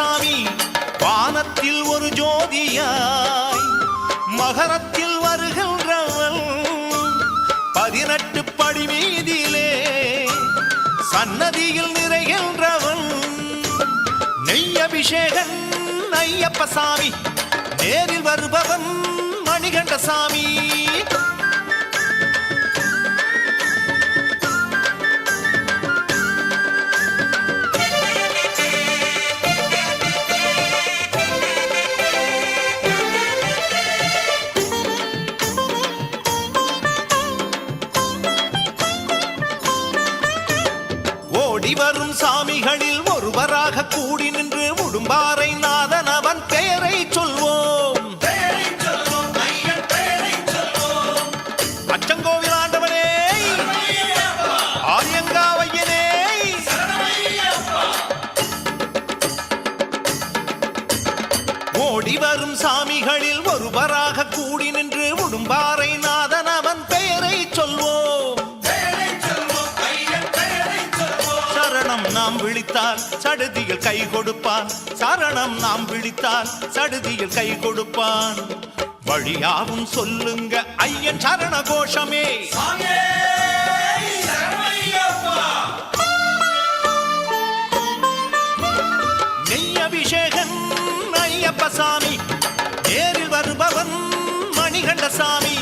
சாமி வானத்தில் ஒரு ஜோதியாய் மகரத்தில் வருகின்றவன் பதினெட்டு படி மீதிலே சன்னதியில் நிறைகின்றவன் நெய் அபிஷேகன் ஐயப்ப சாமி நேரில் வருபவன் மணிகண்ட சாமி. சடுதியில் கை கொடுப்பான். சரணம் நாம் விழித்தால் சடுதியில் கை கொடுப்பான். வழியாவும் சொல்லுங்க ஐயன் சரண கோஷமே நெய் அபிஷேகன் ஐயப்ப சாமி நேரில் வருபவன் மணிகண்ட சாமி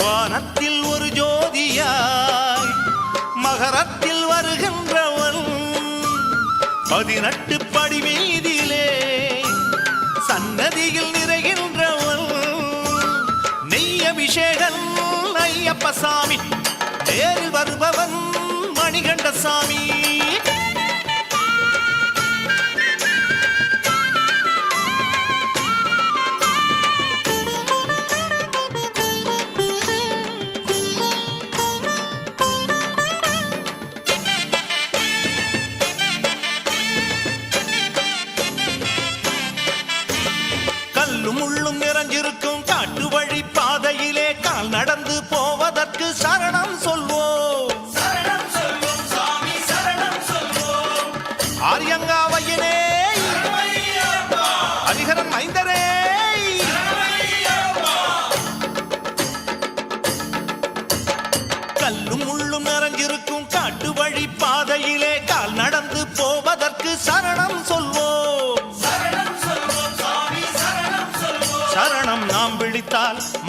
வானத்தில் ஒரு ஜோதியாய் மகரத்தில் வருகின்றவன் பதினெட்டு படி மீதிலே சன்னதியில் நிறைகின்றவள் நெய் அபிஷேகன் ஐயப்ப சாமி நேரில் வருபவன் மணிகண்ட சாமி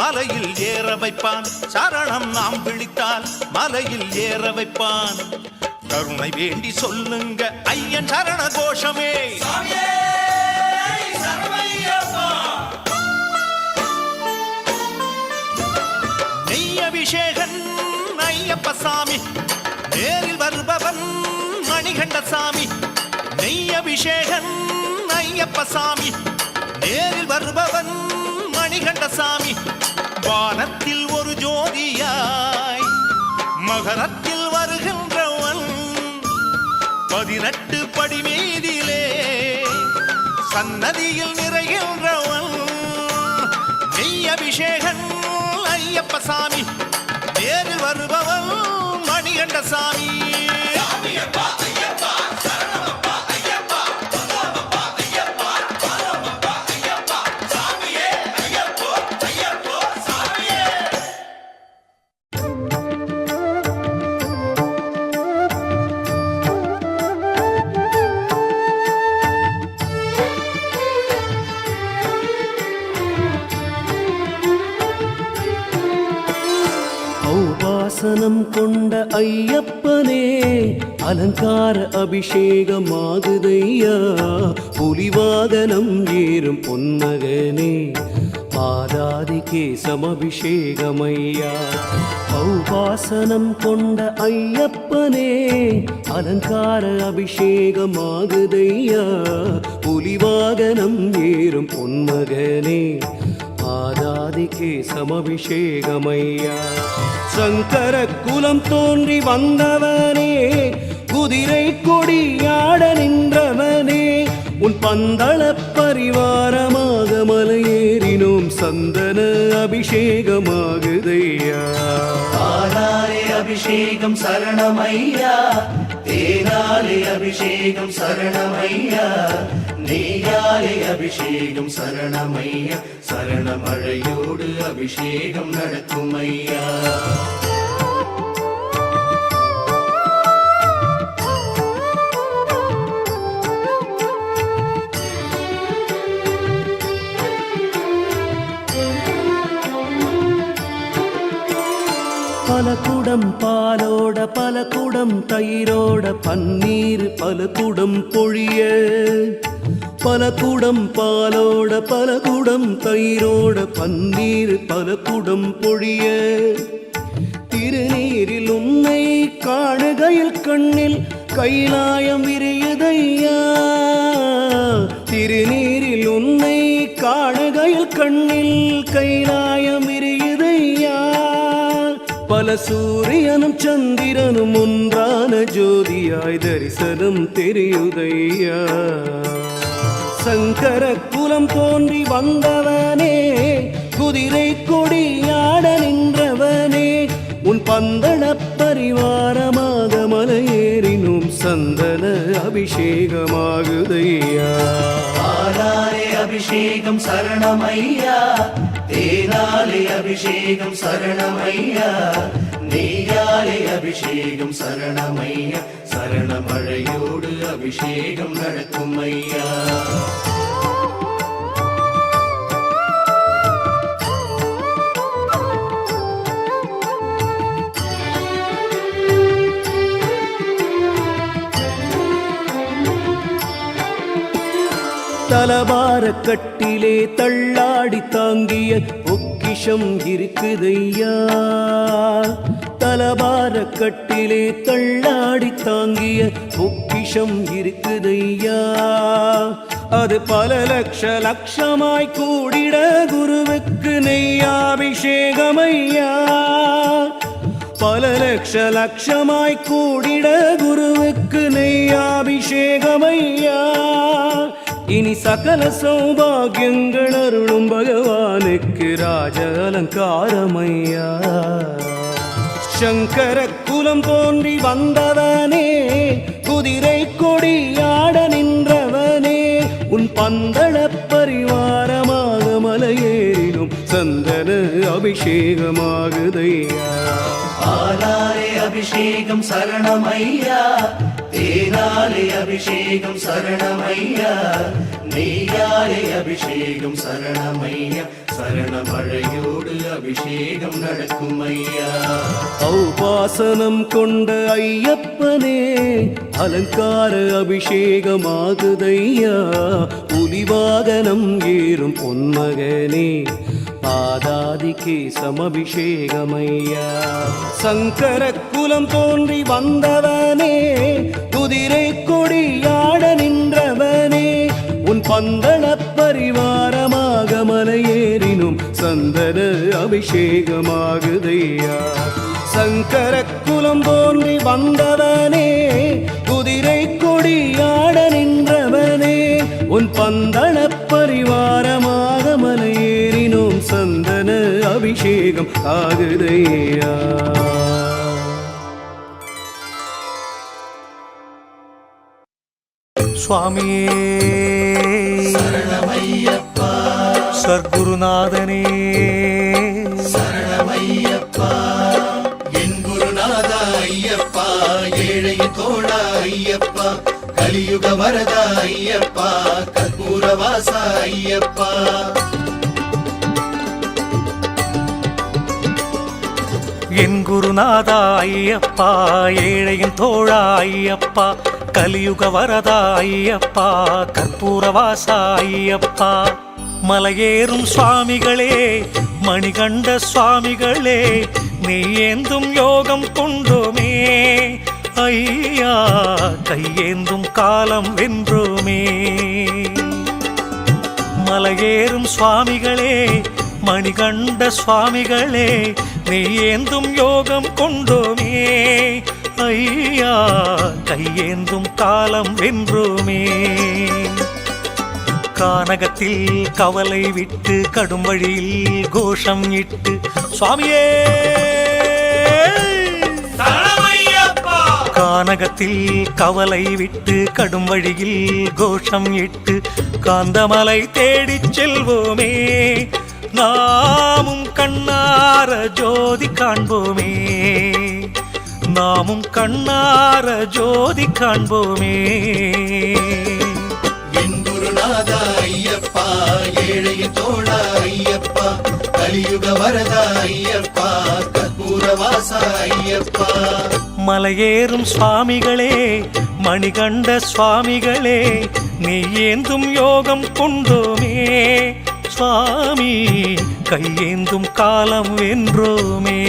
மலையில் ஏற வைப்பான். சரணம் நாம் விழித்தால் மலையில் ஏற வைப்பான். கருணை வேண்டி சொல்லுங்க ஐயன் சரண கோஷமே நெய் அபிஷேகன் ஐயப்ப சாமி நேரில் வருபவன் மணிகண்ட சாமி நெய் அபிஷேகன் ஐயப்ப சாமி நேரில் வருபவன் மணிகண்ட சாமி வானத்தில் ஒரு ஜோதியாய் மகரத்தில் வருகின்றவன் பதினெட்டு படி மீதிலே சன்னதியில் நிறைகின்றவன். நெய் அபிஷேகன் ஐயப்ப சாமி நேரில் வருபவன் மணிகண்ட சாமி மனம் கொண்ட ஐயப்பனே அலங்கார அபிஷேகமாகுதையா? புலிவாகனம் ஏறும் பொன்மகனே பாதாதி கேசம் அபிஷேகமையா? ஔபாசனம் கொண்ட ஐயப்பனே அலங்கார அபிஷேகமாகுதையா? புலிவாகனம் ஏறும் பொன்மகனே ஆதாதிக்கே சமபிஷேகமையா. சங்கர குலம் தோன்றி வந்தவனே குதிரை கொடியாட நின்றவனே உன் பந்தள பரிவாரமாக மலையேறினோம் சந்தன அபிஷேகமாகுதையா. பாலாலே அபிஷேகம் சரணமையா தேனாலே அபிஷேகம் சரணமையா நெய்யாலே அபிஷேகம் சரணமையா சரணமழையோடு அபிஷேகம் நடக்கும் குடம் பாலோட பல குடம் தயிரோட பன்னீர் பல குடம் பொழிய. பல குடம் பாலோட பல குடம் தயிரோட பன்னீர் பல குடம் பொழிய. திருநீரில் உன்னை காணுகையில் கண்ணில் கைலாயம் விரியுதையா? திருநீரில் உன்னை காணுகையில் கண்ணில் கைலாயம் பல சூரியனும் சந்திரனும் ஒன்றான ஜோதியாய் தரிசனம் தெரியுதையா. சங்கர குலம் தோன்றி வந்தவனே குதிரை கொடியாட நின்றவனே உன் பந்தள பரிவாரமாக மலையேறினும் சந்தன அபிஷேகமாகுதையா. பாலாலே அபிஷேகம் சரணமையா தேனாலே அபிஷேகம் சரணமையா நெய்யாலே அபிஷேகம் சரணமையா சரணமழையோடு அபிஷேகம் நடக்கும் ஐயா கட்டிலே தள்ளாடி தாங்கிய பொக்கிஷம் இருக்குதையா? தலபார கட்டிலே தள்ளாடி தாங்கிய பொக்கிஷம் இருக்குதையா? அது பல லட்ச லட்சமாய் கூடிட குருவுக்கு நெய்யாபிஷேகமையா? பல லட்ச லட்சமாய் கூடிட குருவுக்கு நெய்யாபிஷேகமையா? இனி சகல சௌபாகியங்கள் அருளும் பகவானுக்கு ராஜ அலங்காரமையா சங்கர குலம் தோன்றி வந்தவனே குதிரை கொடியாட நின்றவனே உன் பந்தள சந்தன அபிஷேகமாகுதையா? பாலாலே அபிஷேகம் சரணமையா? தேனாலே அபிஷேகம் சரணமையா? நெய்யாலே அபிஷேகம் சரணமையா? சரணமழையோடு அபிஷேகம் நடக்கும் ஐயா ஔபாசனம் கொண்ட ஐயப்பனே அலங்கார அபிஷேகமாகுதையா? புலிவாகனம் ஏறும் பொன்மகனே பாதாதிக்கு சமபிஷேகமையா. சங்கர குலம் தோன்றி வந்தவனே குதிரை கொடியாட நின்றவனே உன் பந்தள பரிவாரமாக மலையேறினும் சந்தன அபிஷேகமாகுதையா. சங்கர குலம் தோன்றி வந்தவனே குதிரை கொடியாட நின்றவனே உன் பந்தள பரிவாரம் அபிஷேகம் ஆகுதையா? சுவாமியே சரணமையப்பா சர்க்குருநாதனே சரணமையப்பா என் குருநாதா ஐயப்பா ஏழை தோழா ஐயப்பா கலியுக வரதா ஐயப்பா கற்பூரவாசா ஐயப்பா. என் குருநாதா ஐயப்பா ஏழையின் தோழா ஐயப்பா கலியுக வரதா ஐயப்பா கற்பூரவாசா ஐயப்பா மலையேறும் சுவாமிகளே மணிகண்ட சுவாமிகளே நீ ஏந்தும் யோகம் கொண்டோமே. ஐயா கையேந்தும் காலம் வென்றோமே. மலையேறும் சுவாமிகளே மணிகண்ட சுவாமிகளே நீ ஏந்தும் யோகம் கொண்டோமே. ஐயா கையேந்தும் காலம் வென்றோமே. கானகத்தில் கவலை விட்டு கடும் வழியில் கோஷம் இட்டு சுவாமியே! கானகத்தில் கவலை விட்டு கடும் வழியில் கோஷம் இட்டு காந்தமலை தேடிச் செல்வோமே. நாமும் கண்ணார ஜோதி காண்போமே. நாமும் கண்ணார ஜோதி காண்போமே. என் குருநாதா ஐயப்பா ஏழையின் தோழா ஐயப்பா கலியுக வரதா ஐயப்பா கற்பூர வாசா ஐயப்பா. மலையேறும் சுவாமிகளே மணிகண்ட சுவாமிகளே நீ ஏந்தும் யோகம் கொண்டோமே. சுவாமி கையேந்தும் காலம் வென்றோமே.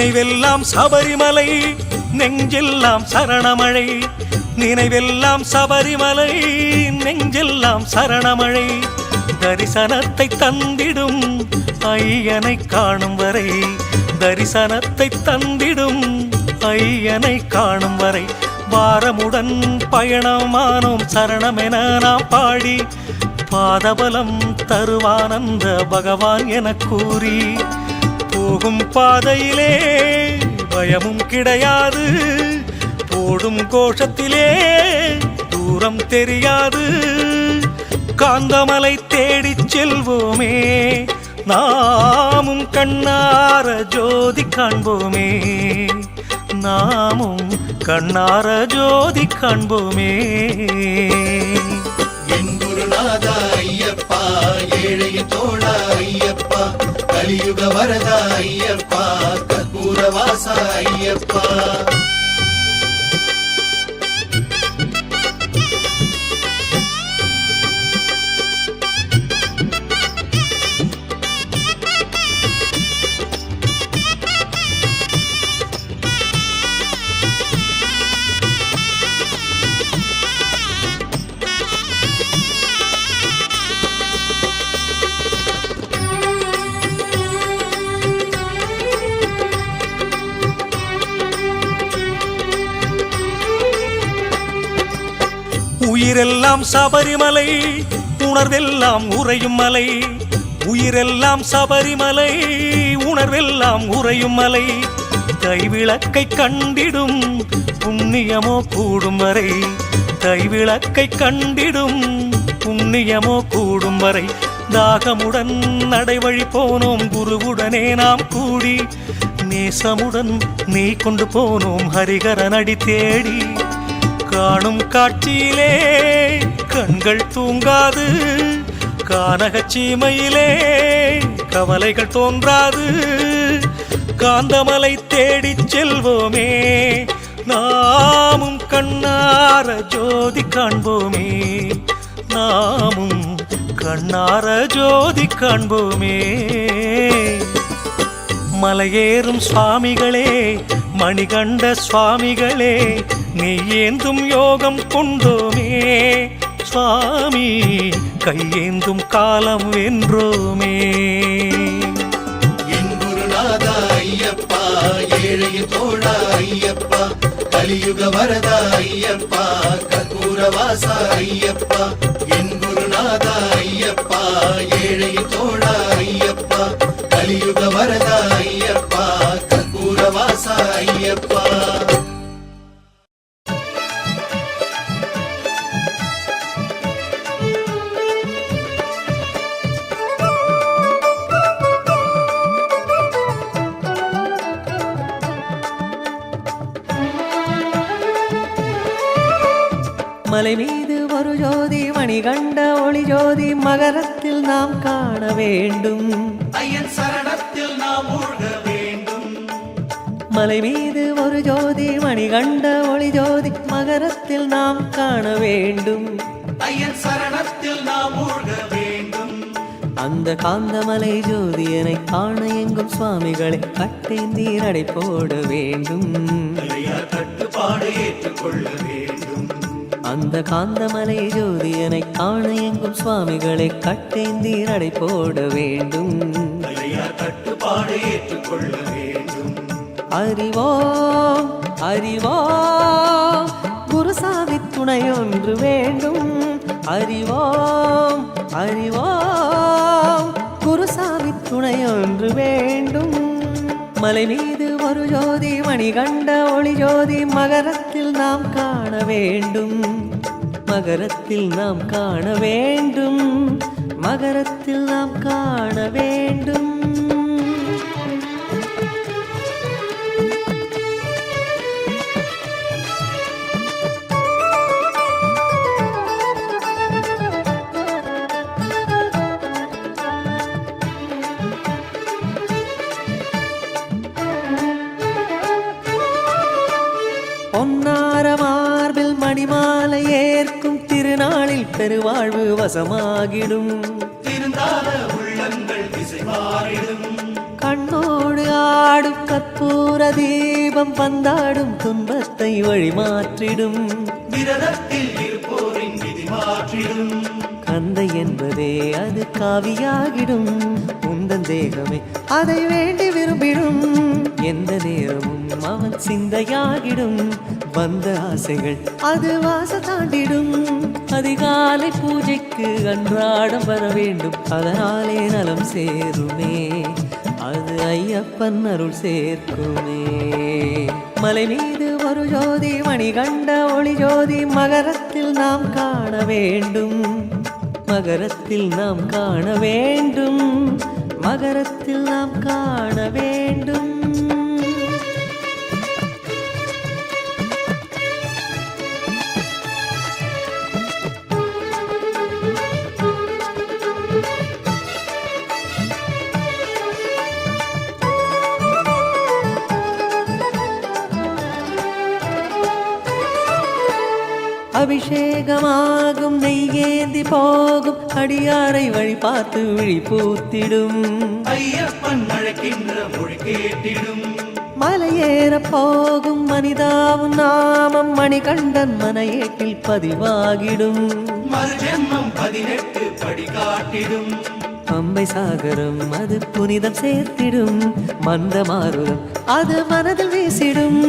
நினைவெல்லாம் சபரிமலை நெஞ்செல்லாம் சரணமழை. நினைவெல்லாம் சபரிமலை நெஞ்செல்லாம் சரணமழை. தரிசனத்தை தந்திடும் ஐயனை காணும் வரை. தரிசனத்தை தந்திடும் ஐயனை காணும் வரை. வாரமுடன் பயணமானோம் சரணமென நாம் பாடி. பாதபலம் தருவானந்த பகவான் என கூறி. போகும் பாதையிலே பயமும் கிடையாது. போடும் கோஷத்திலே தூரம் தெரியாது. காந்தமலை தேடிச் செல்வோமே நாமும் கண்ணார ஜோதி காண்போமே நாமும் கண்ணார ஜோதி காண்போமே. என் குருநாதா ஐயப்பா ஏழையின் தோழா ஐயப்பா. கலியுக வரதா ஐயப்பா கற்பூர வாசா ஐயப்பா. உயிரெல்லாம் சபரிமலை உணர்வெல்லாம் உறையும் மலை. உயிரெல்லாம் சபரிமலை உணர்வெல்லாம் உறையும் மலை. கைவிளக்கை கண்டிடும் புண்ணியமோ கூடும் வரை. கைவிளக்கை கண்டிடும் புண்ணியமோ கூடும் வரை. தாகமுடன் நடைவழி போனோம் குருவுடனே நாம் கூடி. நேசமுடன் நீ கொண்டு போனோம் ஹரிகரன் அடி தேடி. காணும் காட்சியிலே கண்கள் தூங்காது கானகச் சீமையிலே கவலைகள் தோன்றாது. காந்தமலை தேடிச் செல்வோமே நாமும் கண்ணார ஜோதி காண்போமே நாமும் கண்ணார ஜோதி காண்போமே. மலையேறும் சுவாமிகளே மணிகண்ட சுவாமிகளே நீ ஏந்தும் யோகம் கொண்டோமே. சுவாமி கையேந்தும் காலம் வென்றோமே. என் குருநாதா ஐயப்பா ஏழையின் தோழா ஐயப்பா கலியுக வரதா ஐயப்பா கற்பூரவாசா ஐயப்பா. என் குருநாதா ஐயப்பா ஏழையின் தோழா வரதா ஐயப்பா கற்பூர வாசா ஐயப்பா மலை மீது ஒரு ஜோதி மணிகண்ட ஒளி ஜோதி மகரத்தில் நாம் காண வேண்டும். ஐயன் சரணத்தில் நாம் மூழ்க வேண்டும். மலை மீது ஒரு ஜோதி மணிகண்ட ஒளி ஜோதி மகரத்தில் நாம் காண வேண்டும். ஐயன் சரணத்தில் நாம் மூழ்க வேண்டும். அந்த காந்தமலை ஜோதியனை காண எங்கும் சுவாமிகளை கட்டேந்தீர் அடை போட வேண்டும். கட்டுப்பாடு ஏற்றுக்கொள்ள வேண்டும். அந்த காந்தமலை ஜோதியனை காண எங்கும் சுவாமிகளை கட்டேந்தீர் அடை போட வேண்டும். நிலையார் கட்டுப்பாடு ஏற்றுக்கொள்ள வேண்டும். அறிவோம் அறிவோம் குருசாமி துணை ஒன்று வேண்டும். அறிவோம் அறிவோம் குருசாமி துணை ஒன்று வேண்டும். மலை மீது ஒரு ஜோதி மணிகண்ட ஒளி ஜோதி மகரத்தில் நாம் காண வேண்டும். மகரத்தில் நாம் காண வேண்டும். மகரத்தில் நாம் காண வேண்டும். பெருவாழ்வு வசமாகிடும். திருந்தாத உள்ளங்கள் திசை மாறிடும் கண்ணோடு ஆடும் கற்பூர தீபம் பந்தாடும் துன்பத்தை வழிமாற்றிடும். விரதத்தில் இருப்போரின் விதி மாற்றிடும். கந்தை என்பதே அது காவியாகிடும். உந்தன் தேகமே அதை வேண்டி விரும்பிடும். எந்த நேரமும் அவன் சிந்தையாகிடும். வந்த ஆசைகள். அது வாச தாண்டிடும். அதிகாலை பூஜைக்கு அன்றாடம் வர வேண்டும். அதனாலே நலம் சேருமே. அது ஐயப்பன் அருள் சேர்க்குமே. மலை மீது ஒரு ஜோதி மணிகண்ட ஒளி ஜோதி மகரத்தில் நாம் காண வேண்டும். மகரத்தில் நாம் காண வேண்டும். மகரத்தில் நாம் காண வேண்டும். அபிஷேகமாகும் நெய்யேந்தி போகும் அடியாரை வழி பார்த்து விழி பூத்திடும். ஐயப்பன் அழைக்கின்ற மொழி கேட்டிடும். மலையேற போகும் மனிதாவும் நாமம் மணிகண்டன் மனையேட்டில் பதிவாகிடும். மறுஜென்மம் பதினெட்டு படி காட்டிடும். பம்பை சாகரம் அது புனிதம் சேர்த்திடும். மந்த மாறுதம் அது மனதில் வீசிடும்.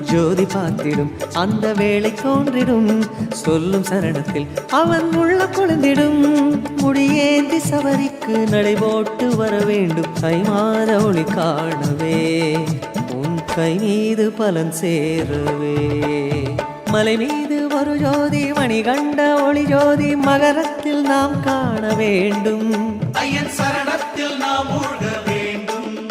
ஜோதி பார்த்திடும் அந்த வேளை தோன்றிடும். சொல்லும் சரணத்தில் அவன் உள்ள குளிர்ந்திடும். முடியேந்தி சவரிக்கு நடை போட்டு வர வேண்டும். கை கைமாற ஒளி காணவே உன் கை மீது பலன் சேரவே. மலை மீது ஒரு ஜோதி மணிகண்ட ஒளி ஜோதி மகரத்தில் நாம் காண வேண்டும். ஐயன் சரணத்தில் நாம் மூழ்க வேண்டும்.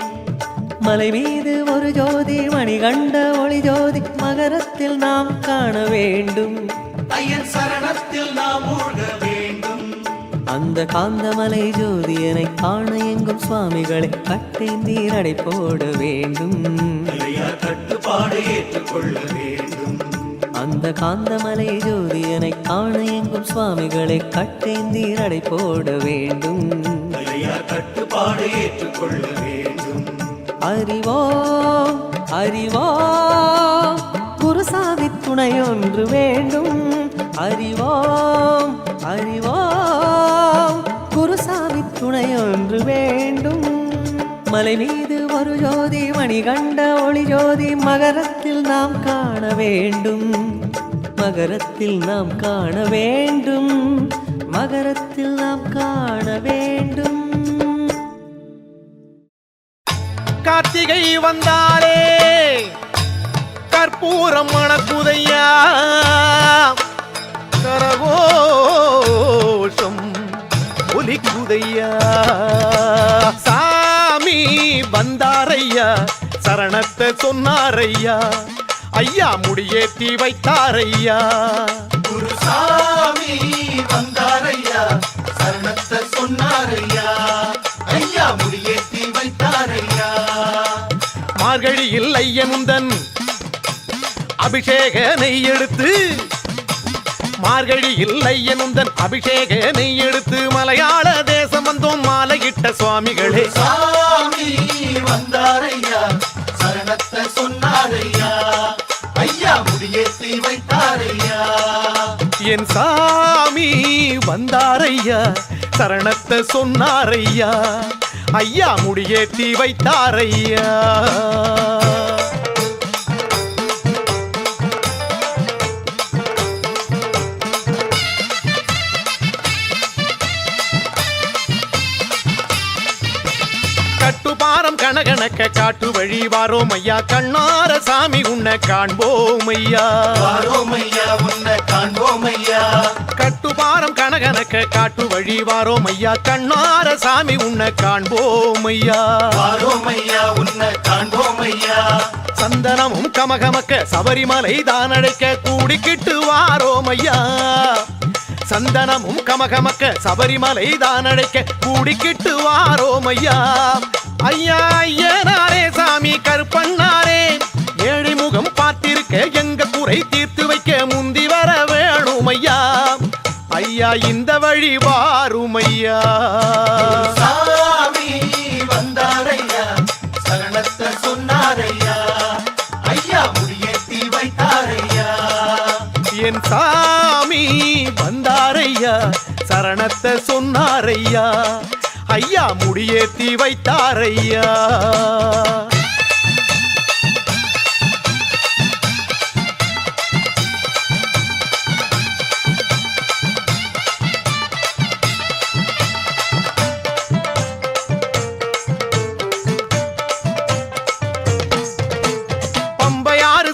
மலை மீது ஒரு ஜோதி மணிகண்ட ஒளி ஜோதி மகரத்தில் நாம் காண வேண்டும். ஐயன் சரணத்தில் நாம் மூழ்க வேண்டும். அந்த காந்தமலை ஜோதியனை காண எங்கும் சுவாமிகளை கட்டேந்தீர் அடை போட வேண்டும். கட்டுப்பாடு ஏற்றுக்கொள்ள வேண்டும். அந்த காந்தமலை ஜோதியனை காண எங்கும் சுவாமிகளை கட்டேந்தீரடை போட வேண்டும் கட்டுப்பாடு ஏற்றுக்கொள்ள வேண்டும். அறிவோம் அறிவோம் குருசாமி ஒன்று வேண்டும். அறிவோம் அறிவோம் குருசாமி ஒன்று வேண்டும். மலை மீது ஒரு ஜோதி மணிகண்ட ஒளி ஜோதி மகரத்தில் நாம் காண வேண்டும். மகரத்தில் நாம் காண வேண்டும். மகரத்தில் நாம் காண வேண்டும். கார்த்திகை வந்தாலே கற்பூரம் மணக்குதையா கரகோஷம் ஒலிக்குதையா? வந்தாரையா சரணத்தை சொன்னாரையா? ஐயா முடியேத்தி வைத்தாரையா? குருசாமி வந்தாரையா சரணத்தை சொன்னாரையா? ஐயா முடியேத்தி வைத்தாரையா? மார்கழியில் ஐயனுந்தன் அபிஷேக நெய் எடுத்து மார்கழி இல்லை எனுந்தன் அபிஷேக நெய் எடுத்து மலையாள தேசம் வந்தோம் மாலையிட்ட சுவாமிகளே. சாமி வந்தாரையா? சரணத்தை சொன்னாரையா? ஐயா முடியேற்றி வைத்தாரையா? என் சாமி வந்தாரையா? சரணத்தை சொன்னாரையா? ஐயா முடியேத்தி வைத்தாரையா? கட்டுப்பாரம் கணகணக்க காட்டு வழி வாரோம் ஐயா. கண்ணார சாமி உன்னை காண்போம் ஐயா. வாரோமையா உன்னை காண்போமையா கட்டுப்பாரம் கனகனக்க காட்டு வழி வாரோம் ஐயா. கண்ணார சாமி உன்னை காண்போம் ஐயா. வாரோமையா உன்னை காண்போமையா சந்தனமும் கமகமக்க சபரிமலை தான் அழைக்க கூடிக்கிட்டு வாரோம் ஐயா. சந்தனமும் கமகமக்க சபரிமலை தான் அழைக்க கூடிக்கிட்டு வாரோம் ஐயா. ஐயா ஐயனாரே சாமி கருப்பண்ணாரே. ஏழை முகம் பார்த்திருக்க எங்க குறை தீர்த்து வைக்க முந்தி வர வேணும் ஐயா ஐயா இந்த வழி வாரும் ஐயா சாமி வந்தாரையா? சரணத்தை சொன்னாரையா? ஐயா முடியேற்றி வைத்தாரையா? என் சாமி வந்தாரையா? சரணத்தை சொன்னாரையா? ஐயா முடியேத்தி வைத்தார் ஐயா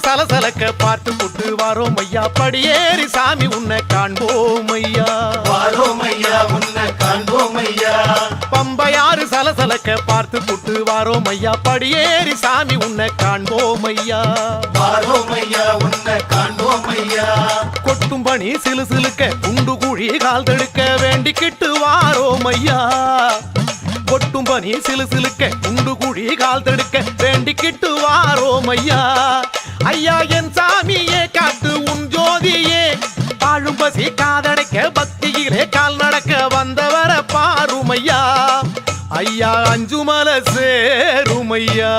சலசலக்க பார்த்து புட்டு வாரோம் ஐயா. படியேறி சாமி உன்னை காண்போம் ஐயா. வாரோம் ஐயா உன்னை காண்போம் ஐயா. சலசலக்க பார்த்து புட்டு வாரோம் ஐயா. படியேறி சாமி உன்னை காண்போம் ஐயா. வாரோமையா உன்னை காண்போமையா கொட்டும் பணி சிலு சிலுக்க குண்டு குழி கால் தடுக்க வேண்டிக்கிட்டு வாரோம் ஐயா. கொட்டும் பனி சிலு சிலுக்க குண்டு குழி கால் தடுக்க வேண்டிக்கிட்டு வாரோம் ஐயா. ஐயா என் சாமியே காட்டு உன் ஜோதியே. வாழும் பசி காதடைக்க ஐயா அஞ்சுமல சேருமையா?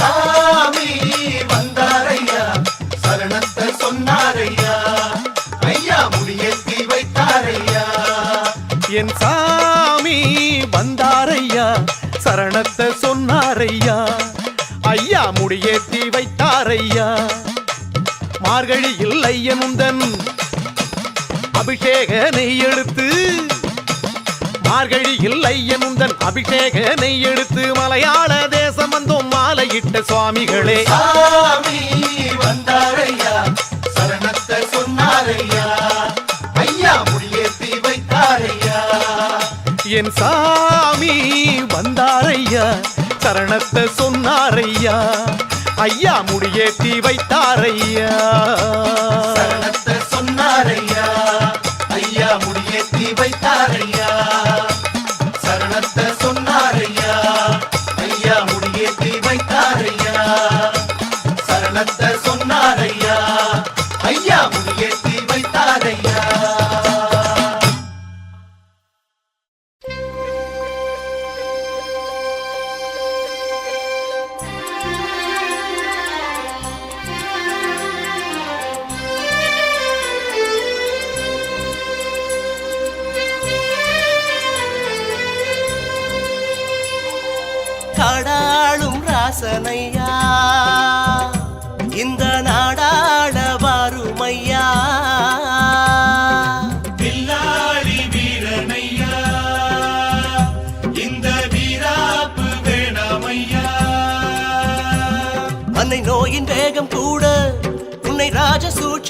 சாமி வந்தாரையா? சரணத்தை சொன்னாரையா? ஐயா முடியேற்றி வைத்தாரையா? என் சாமி வந்தாரையா? சரணத்தை சொன்னாரையா? ஐயா முடியேத்தி வைத்தாரையா? மார்கழியில் ஐயனுந்தன் அபிஷேக நெய் எடுத்து மார்கழியில் ஐயனுந்தன் அபிஷேக நெய் எடுத்து மலையாள தேசம் வந்தோம் மாலையிட்ட சுவாமிகளே. வந்தாரையா? சரணத்தை சொன்னாரையா? ஐயா முடியேற்றி வைத்தாரையா? என் சாமி வந்தாரையா? சரணத்தை சொன்னாரையா? ஐயா முடியேத்தி வைத்தாரையா? சரணத்தை சொன்னாரையா?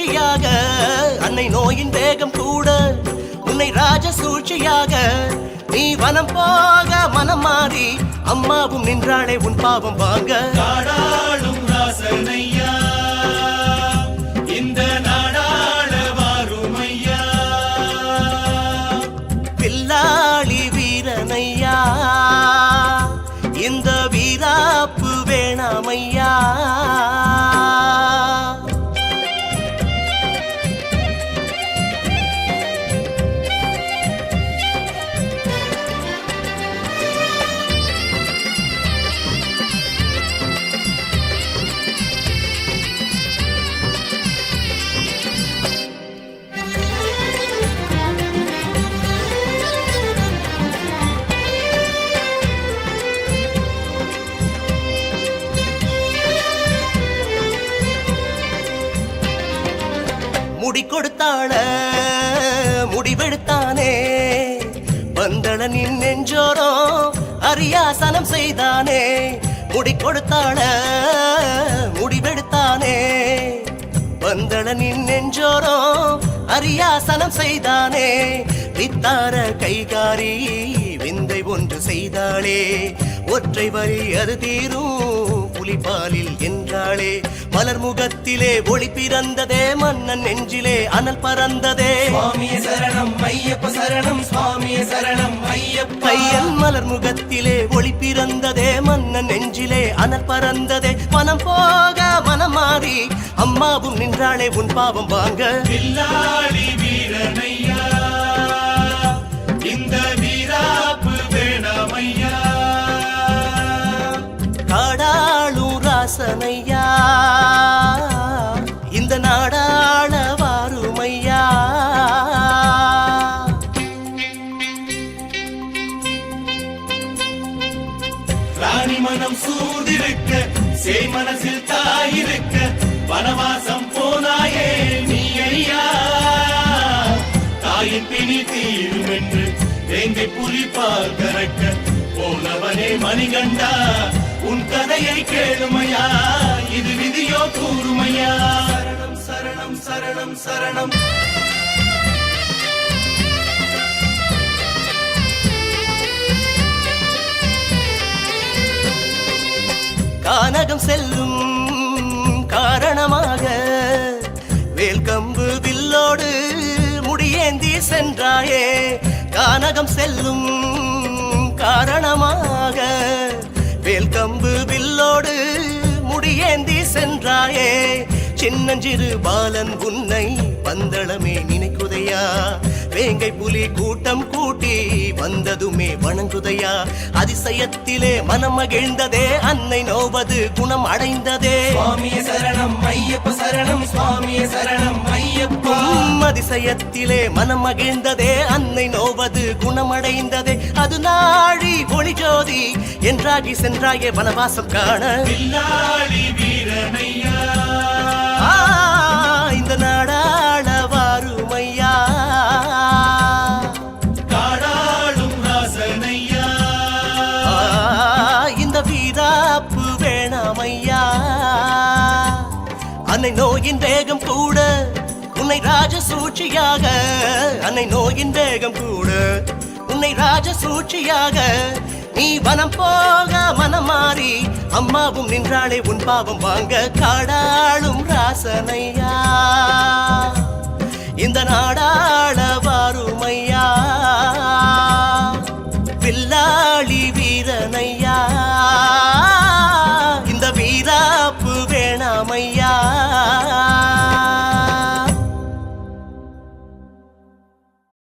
சூழ்ச்சியாக அன்னை நோயின் வேகம் கூட உன்னை ராஜ சூழ்ச்சியாக. நீ வனம் போக மனம் மாறி அம்மாவும் நின்றாளே உன் பாவம் வாங்க. இந்த நாடாள முடி முடிவெடுத்தானே. முடிவெடுத்தானே பந்தளனின் நெஞ்சோரோ அரியாசனம் செய்தானே. முடி கொடுத்தாள முடிவெடுத்தானே பந்தளனின் நெஞ்சோரோ அரியாசனம் செய்தானே. வித்தார கைகாரி விந்தை ஒன்று செய்தாளே. ஒற்றை வரி அது தீரும். புலிபாலில் என்றாளே. மலர் முகத்திலே ஒளி பிறந்ததே மன்னன் நெஞ்சிலே அனல் பறந்ததே. சுவாமியே சரணம் ஐயப்ப சரணம் சுவாமியே சரணம் ஐயப்ப. பையன் மலர் முகத்திலே ஒளி பிறந்ததே மன்னன் நெஞ்சிலே அனல் பறந்ததே. மனம் போக மனம் மாறி அம்மாவும் நின்றாளே உன் பாவம் வாங்க. வீரனையா வாசனையா? இந்த நாடாள வாருமையா? ராணி மனம் சூதிருக்க சேய் மனசில் தாயிருக்க வனவாசம் போனாயே நீ ஐயா தாயின் பிணி தீரும் என்று தேங்கை புலி பால் கறக்க போனவனே மணிகண்டா? உன் கதையை கேளுமையா? இது விதியோ கூறுமையா? சரணம் சரணம் சரணம் சரணம். கானகம் செல்லும் காரணமாக வேல்கம்பு வில்லோடு முடியேந்தி சென்றாயே. கானகம் செல்லும் காரணமாக கம்பு வில்லோடு முடியேந்தி சென்றாயே. சின்னஞ்சிறு பாலன் உன்னை பந்தளமே நினைக்குதையா? வேங்கை புலி கூட்டம் கூட்டி வந்ததுமே வணங்குதையா. அதிசயத்திலே மனம் மகிழ்ந்ததே அன்னை நோவது குணம் அடைந்ததே. சுவாமியே சரணம் ஐயப்ப சரணம் சுவாமியே சரணம் ஐயப்பா. அதிசயத்திலே மனம் மகிழ்ந்ததே அன்னை நோவது குணமடைந்ததே அது நாழி ஒளி ஜோதி என்றாகி சென்றாயே வனவாசம் காண. வில்லாளி நோயின் வேகம் கூட. உன்னை ராஜ சூழ்ச்சியாக அன்னை நோயின் வேகம் கூட. உன்னை ராஜ சூழ்ச்சியாக நீ வனம் போக மனம் மாறி அம்மாவும் நின்றாளே உன் பாவம் வாங்க காடாளும் ராசனையா. இந்த நாடாள வாருமையா. பில்லாளி வீரனையா.